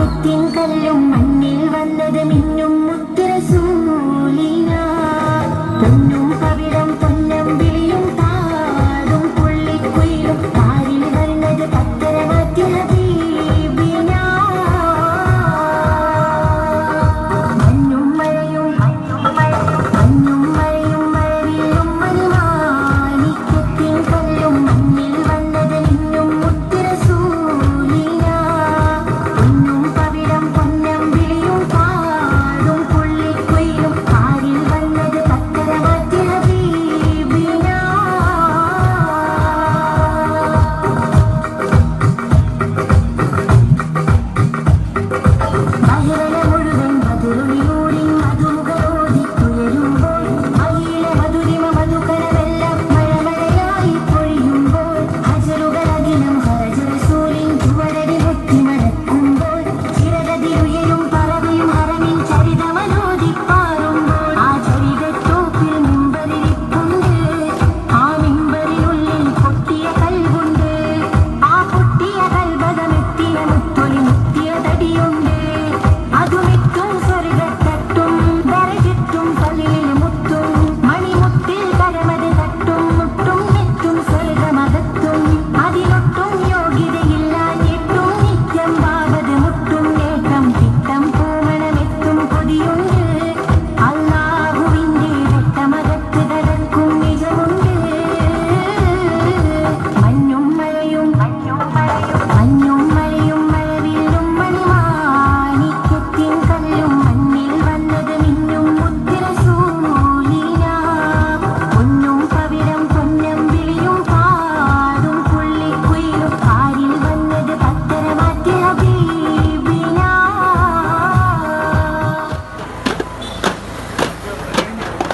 ആദ്യത്തിൻ കല്ലും മണ്ണിൽ വന്നത് I'm gonna